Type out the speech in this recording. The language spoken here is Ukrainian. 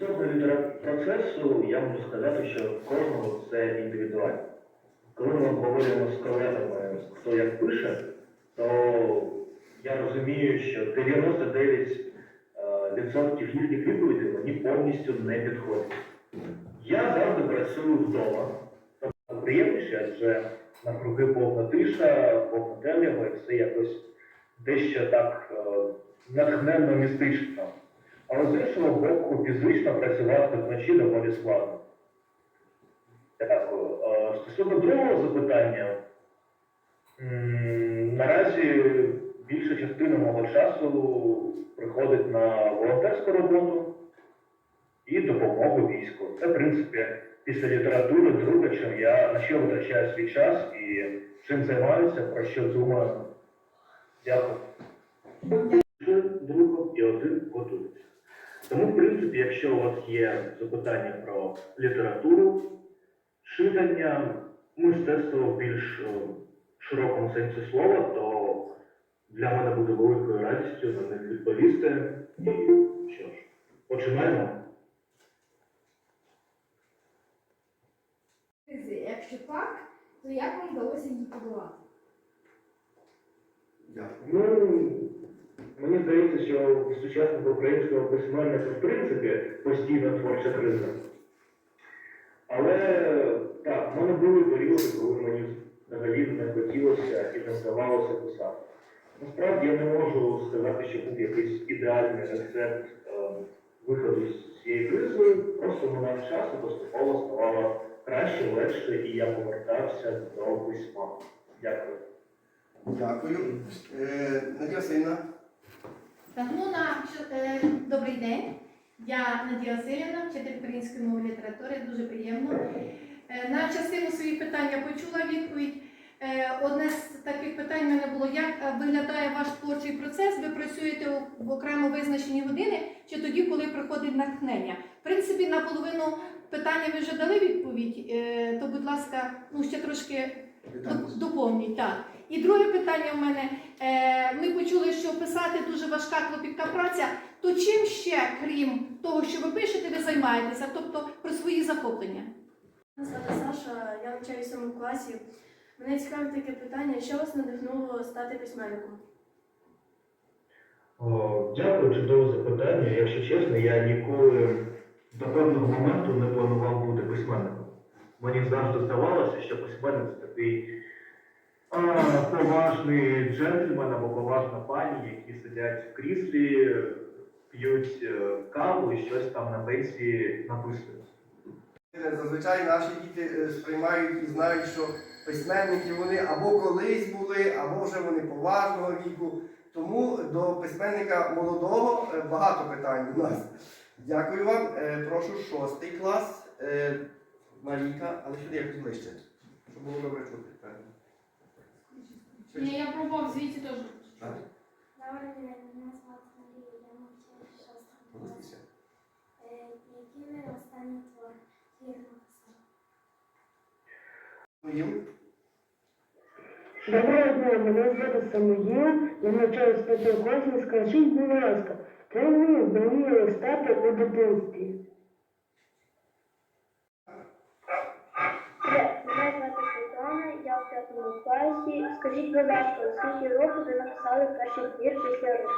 Цього процесу я можу сказати, що кожного це індивідуально. Коли ми обговорюємо з колегами, хто як пише, то я розумію, що 99% е, їхніх відповідей мені повністю не підходять. Я завжди працюю вдома. Приємніше, адже навкруги повна тиша, повна темрява, і все якось дещо так е, натхненно містично. Але з іншого боку, фізично працювати вночі доволі складно. Дякую. Е, Стосовно другого запитання, наразі більша частина мого часу приходить на волонтерську роботу і допомогу війську. Це, в принципі, після літератури друге, чим я на що витрачаю свій час і чим займаюся, про що думаю. Дякую. Тому, в принципі, якщо у вас є запитання про літературу, читання, мистецтво в більш е, широкому сенсі слова, то для мене буде великою радістю на них відповісти. І що ж, починаємо. Якщо так, то як вам вдалося її подолати? Дякую. Мені здається, що в сучасного українського письменника в принципі постійно творча криза. Але так, в мене були періоди, коли мені взагалі не хотілося і не здавалося писати. Насправді я не можу сказати, що був якийсь ідеальний рецепт е, виходу з цієї кризи. Просто минав час і поступово ставало краще, легше, і я повертався до письма. Дякую. Дякую. Е, Надія Васильівна. Так, ну, на, що- е, добрий день. Я Надія Васильівна, вчитель української мови і літератури, дуже приємно. Е, на частину своїх питань я почула відповідь. Е, одне з таких питань в мене було, як виглядає ваш творчий процес? Ви працюєте в окремо визначені години чи тоді, коли приходить натхнення? В принципі, на половину питання ви вже дали відповідь, то, будь ласка, ну ще трошки Доповніть, так. І друге питання в мене. Е, ми почули, що писати дуже важка клопітка праця. То чим ще, крім того, що ви пишете, ви займаєтеся? Тобто про свої захоплення? Мене звати Саша, я навчаюся в сьомому класі. Мене цікавить таке питання, що вас надихнуло стати письменником? О, Дякую, чудове запитання. Якщо чесно, я ніколи до певного моменту не планував бути письменником. Мені завжди здавалося, що письменник це такий а, поважний джентльмен або поважна пані, які сидять в кріслі, п'ють е, каву і щось там на пенсії написують. Зазвичай наші діти е, сприймають і знають, що письменники вони або колись були, або вже вони поважного віку. Тому до письменника молодого е, багато питань у нас. Дякую вам. Прошу шостий клас. Марійка, але сюди якось ближче, щоб було добре чути. правильно. Ні, я пробував звідси теж. Так, Добрий день, мене звати Марія, я навчаюся в шостому класі. Які ви останні твори твір написали? Доброго дня, мене звати Самуїл, я навчаюся в п'ятому класі. Скажіть, будь ласка, ким ви мріяли стати у дитинстві? Мене звати я в п'ятому класі. Скажіть, будь ласка, скільки років ви написали перший твір після року?